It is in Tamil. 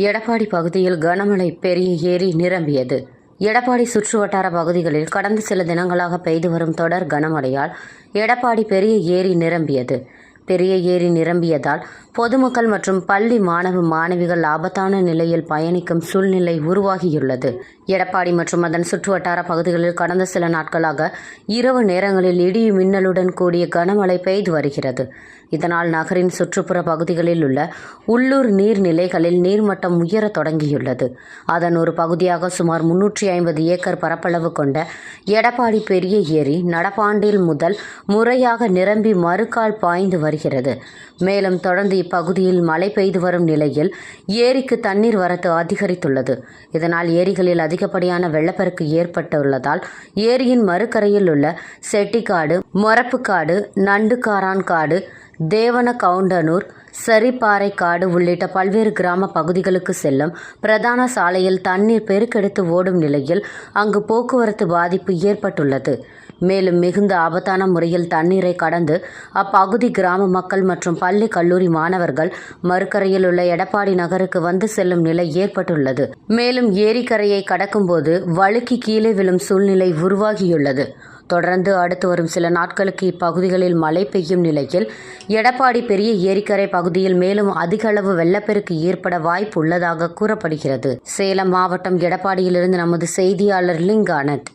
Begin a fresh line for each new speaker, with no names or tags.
எடப்பாடி பகுதியில் கனமழை பெரிய ஏரி நிரம்பியது. எடப்பாடி சுற்றுவட்டார பகுதிகளில் கடந்த சில தினங்களாக பெய்து வரும் தொடர் கனமழையால் எடப்பாடி பெரிய ஏரி நிரம்பியது. பெரிய ஏரி நிரம்பியதால் பொதுமக்கள் மற்றும் பள்ளி மாணவ மாணவிகள் ஆபத்தான நிலையில் பயணிக்கும் சூழ்நிலை உருவாகியுள்ளது. எடப்பாடி மற்றும் அதன் சுற்றுவட்டார பகுதிகளில் கடந்த சில நாட்களாக இரவு நேரங்களில் இடி மின்னலுடன் கூடிய கனமழை பெய்து வருகிறது. இதனால் நகரின் சுற்றுப்புற பகுதிகளில் உள்ள உள்ளூர் நீர்நிலைகளில் நீர்மட்டம் உயரத் தொடங்கியுள்ளது. அதன் ஒரு பகுதியாக சுமார் முன்னூற்றி ஐம்பது ஏக்கர் பரப்பளவு கொண்ட எடப்பாடி பெரிய ஏரி நடப்பாண்டில் முதல் முறையாக நிரம்பி மறுகால் பாய்ந்து வருகிறது. மேலும் தொடர்ந்து இப்பகுதியில் மழை பெய்து வரும் நிலையில் ஏரிக்கு தண்ணீர் வரத்து அதிகரித்துள்ளது. இதனால் ஏரிகளில் அதிகப்படியான வெள்ளப்பெருக்கு ஏற்பட்டுள்ளதால் ஏரியின் மறுக்கரையில் உள்ள செட்டிக்காடு மொரப்புக்காடு நண்டுக்காரான் காடு தேவன கவுண்டனூர் சரிப்பாறை காடு உள்ளிட்ட பல்வேறு கிராம பகுதிகளுக்கு செல்லும் பிரதான சாலையில் தண்ணீர் பெருக்கெடுத்து ஓடும் நிலையில் அங்கு போக்குவரத்து பாதிப்பு ஏற்பட்டுள்ளது. மேலும் மிகுந்த ஆபத்தான முறையில் தண்ணீரை கடந்து அப்பகுதி கிராம மக்கள் மற்றும் பள்ளி கல்லூரி மாணவர்கள் மறுக்கரையில் உள்ள எடப்பாடி நகருக்கு வந்து செல்லும் நிலை ஏற்பட்டுள்ளது. மேலும் ஏரிக்கரையை கடக்கும்போது வழுக்கி கீழே விழும் சூழ்நிலை உருவாகியுள்ளது. தொடர்ந்து அடுத்து வரும் சில நாட்களுக்கு இப்பகுதிகளில் மழை பெய்யும் நிலையில் எடப்பாடி பெரிய ஏரிக்கரை பகுதியில் மேலும் அதிக அளவு வெள்ளப்பெருக்கு ஏற்பட வாய்ப்பு உள்ளதாக கூறப்படுகிறது. சேலம் மாவட்டம் எடப்பாடியிலிருந்து நமது செய்தியாளர் லிங்கானத்